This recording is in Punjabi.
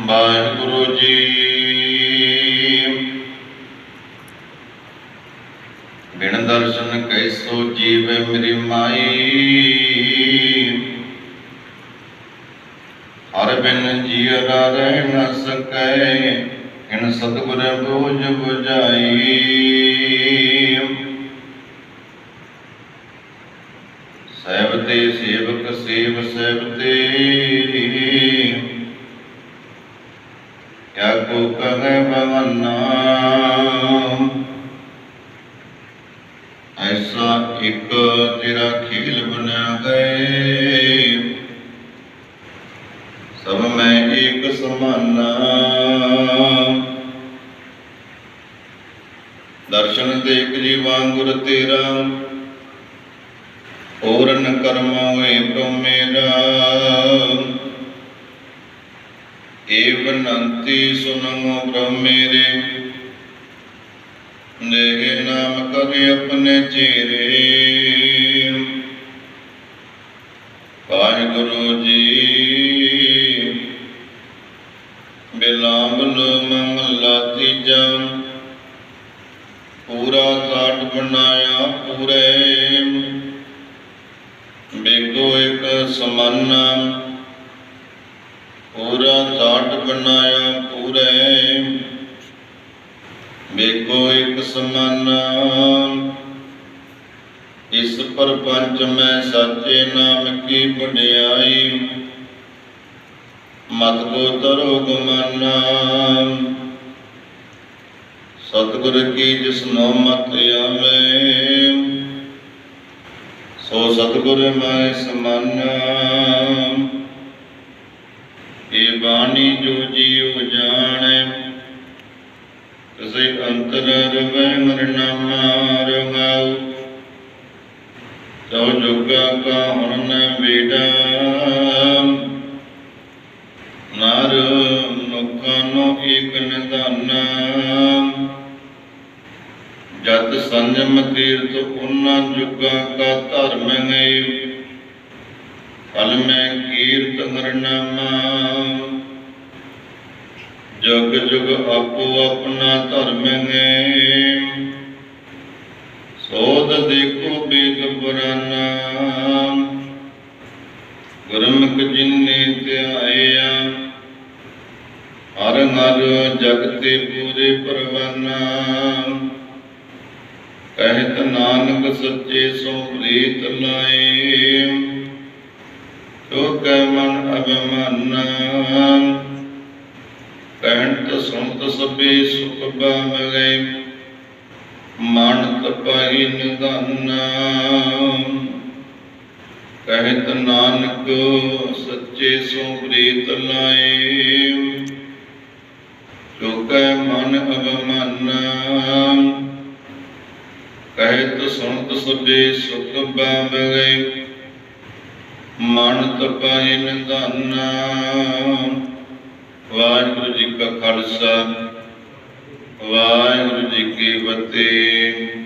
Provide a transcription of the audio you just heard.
ਵਾਹਿਗੁਰੂ ਜੀ। ਬਿਨ ਦਰਸ਼ਨ ਕੈਸੋ ਜੀਵੇ ਮੇਰੀ ਮਾਈ। ਹਰ ਬਿਨ ਜੀਅਰਾ ਰਹਿ ਨ ਸਕੈ ਇਨ ਸਤਿਗੁਰ ਬੋਝ 부ਝਾਈ ਸਹਿਬ ਤੇ ਸੇਵਕ ਸੇਵ ਸਹਿਬ ਤੇ। ਕਿਆ ਕੋ ਐਸਾ ਇੱਕ ਤੇਰਾ ਖੇਲ ਬਣਾ ਗਏ ਸਭ ਮੈਂ ਏਕ ਸਮਾਨਾ। ਦਰਸ਼ਨ ਦੇਖ ਜੀ ਵਾਂਗੁਰ ਤੇਰਾ। ਪੂਰਨ ਕਰਮਾ ਹੋਏ ਪ੍ਰੋ ਮੇਰਾ ਏ ਬਨੰਤੀ ਸੁਨਮੋ ਪ੍ਰੋ ਦੇਹ ਨਾਮ ਕਰੇ ਆਪਣੇ ਚੇਰੇ। ਵਾਹਿਗੁਰੂ ਜੀ ਬਿਲਾਵਲ ਮਹਲਾ ਤੀਜਾ। ਪੂਰਾ ਕਾਟ ਬਣਾਇਆ ਪੂਰੇ। ਬੇਗੋ ਇੱਕ ਸਮਾਨਾ। ਪੂਰਾ ਕਾਟ ਬਣਾਇਆ ਪੂਰੇ। ਵੇਖੋ ਇੱਕ ਸਮਾਨ, ਇਸ ਪਰਪੰਚ ਮੈਂ ਸਾਚੇ ਨਾਮ ਕੀ ਵਡਿਆਈ। ਮਤ ਕੋ ਤਰੋ ਗਮਨਾ, ਸਤਿਗੁਰ ਕੀ ਜਿਸਨੋ ਮਤ ਆਵੇ। ਸੋ ਸਤਿਗੁਰ ਮੈਂ ਸਮਾਨਾ ਇਹ ਬਾਣੀ ਜੋ ਜੀਉ ਜਾਣੈ ਤਸੇ ਅੰਤਰ ਰਵੈ ਮਰ ਨਾਮ ਤਉ ਜੁਗਾ ਕਾ ਹੁਣ ਨ ਨਰ ਲੋਕਾਂ ਨੂੰ ਏਕ ਨਿਧਾਨਾ। ਜਤ ਸੰਜਮ ਤੀਰਥ ਉਹਨਾਂ ਜੁਗਾਂ ਕਾ ਧਰਮ ਗਏ ਫਲ ਮੈਂ ਕੀਰਤ ਹਰਨਾਮਾ। ਜਗ ਜੁਗ ਆਪੋ ਆਪਣਾ ਧਰਮ ਗਏ ਸੋਧ ਦੇਖੋ ਬੇਦ ਗੁਰਮੁਖ ਜਿਨੇ ਧਿਆਇਆ ਹਰ ਹਰ ਜਗਤੇ ਪੂਰੇ ਪਰਵਾਨਾ। ਕਹਿਤ ਨਾਨਕ ਸੱਚੇ ਸੋ ਪ੍ਰੀਤ ਲਾਏ। ਤੋ ਮਨ ਅਭਿਮਾਨਾ ਕਹਿਤ ਸੁਣਤ ਸਭੇ ਸੁਖ ਬਾਮ ਗਏ ਮਨ ਤਪਾਈ ਨਿਧਾਨਾ। ਕਹਿਤ ਨਾਨਕ ਸੱਚੇ ਸੋ ਪ੍ਰੀਤ ਲਾਏ ਚੁਕੈ ਮਨ ਅਭਮਾਨਾ ਕਹਿਤ ਸੁਣਤ ਸਭੇ ਸੁਖ ਬਾਮ ਗਏ ਮਨ ਤਪਾਈ ਨਿਧਾਨਾ ਵਾਹਿਗੁਰੂ ਜੀ ਕਾ ਖਾਲਸਾ ਵਾਹਿਗੁਰੂ ਜੀ ਕੀ ਫਤਿਹ।